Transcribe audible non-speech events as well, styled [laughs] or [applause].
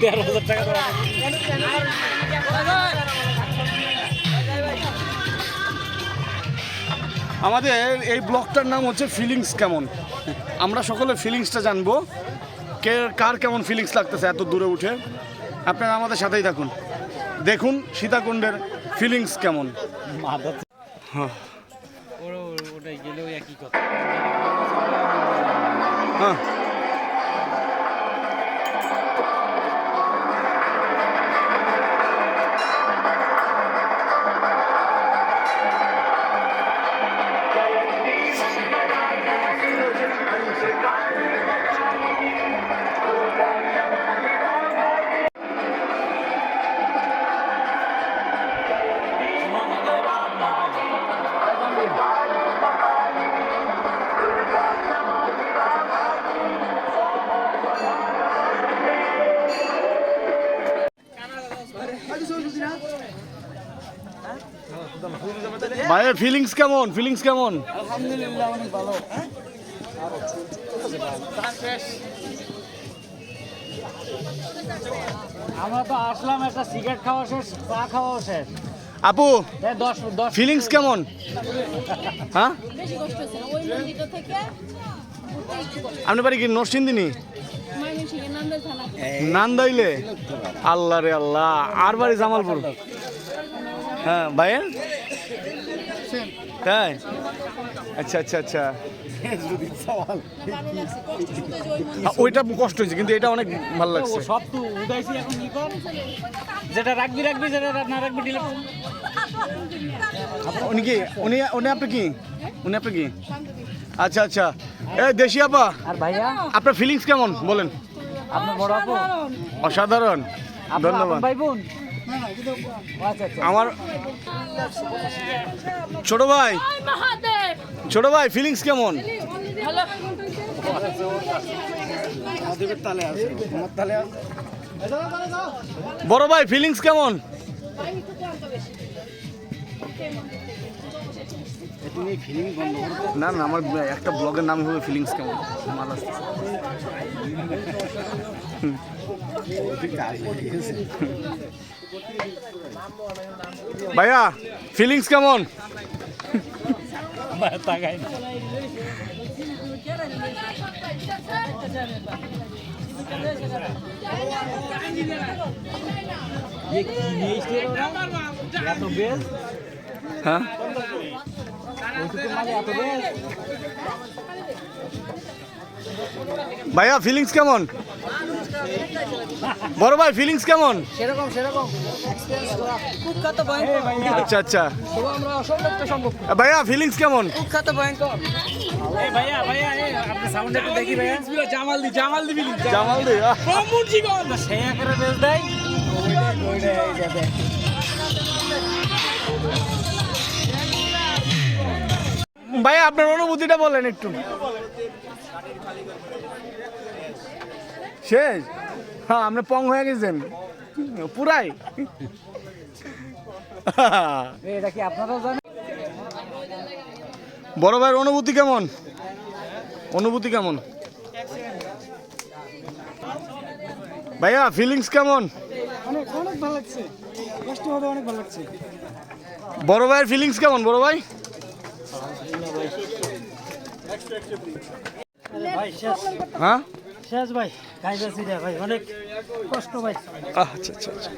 তেরো হাজার টাকা আমাদের এই ব্লগটার নাম হচ্ছে ফিলিংস কেমন? আমরা সকলে ফিলিংসটা জানব। কে কার কেমন ফিলিংস লাগতেছে এত দূরে উঠে? আপনারা আমাদের সাথেই থাকুন। দেখুন সীতাকুণ্ডের ফিলিংস কেমন। হ্যাঁ। ভাইয়ের ফিলিংস কেমন? ফিলিংস কেমন? আমরা তো আসলাম একটা সিগারেট খাওয়া শেষ চা খাওয়াও শেষ। আপু ফিলিংস কেমন? হ্যাঁ? আপনি বাড়ি কি নরসিংদিনী? নান্দাইলে আল্লাহ রে আল্লাহ আর বাড়ি জামালপুর? হ্যাঁ ভাইয়ের তাই? আচ্ছা আচ্ছা আচ্ছা। [laughs] ওইটা কষ্ট হয়েছে কিন্তু এটা অনেক ভালো লাগছে। সব তো উদাইছি এখন কর? যেটা রাখবি রাখবি যেটা না রাখবি ডিলে উনি কি? উনি উনি আপনি কি? উনি আপনি কি? আচ্ছা আচ্ছা। এই দেশি আপা আর ভাইয়া? আপনার ফিলিংস কেমন? বলেন। আপনার বড় আপু? অসাধারণ। ধন্যবাদ। আপন ভাই বোন। আমার ছোট ভাই ছোট ভাই ফিলিংস কেমন? বড় ভাই ফিলিংস কেমন? না না, আমার একটা ব্লগের নাম হবে ফিলিংস কেমন। ভাইয়া ফিলিংস কেমন? হ্যাঁ? ভাইয়া ফিলিংস কেমন? বড় ভাই ফিলিংস কেমন? সেরকম সেরকম। কুখ্যাত ভয়ঙ্কর। আচ্ছা আচ্ছা। আমরা অসম্ভব সম্ভব ভাইয়া ফিলিংস কেমন? কুখ্যাত ভয়ঙ্কর। এই ভাইয়া ভাইয়া এই আপনি সাউন্ড একটু দেখি ভাইয়া। জামাল দি জামাল দিবি জামাল দে। জীবন। সেই আকারে বেশ দেয়। ওইটাই ওইটাই ভাইয়া আপনার অনুভূতিটা বলেন একটু। শেষ? হ্যাঁ আপনি পং হয়ে গেছেন পুরাই। এটা কি আপনারাও জানেন? বড় ভাইয়ের অনুভূতি কেমন? অনুভূতি কেমন? ভাইয়া ফিলিংস কেমন? অনেক অনেক ভালো লাগছে। কষ্ট হবে অনেক ভালো লাগছে। বড় ভাইয়ের ফিলিংস কেমন বড় ভাই? ভাই হ্যাঁ? শেষ ভাই গাইবাসি ভাই অনেক কষ্ট ভাই। আচ্ছা আচ্ছা আচ্ছা।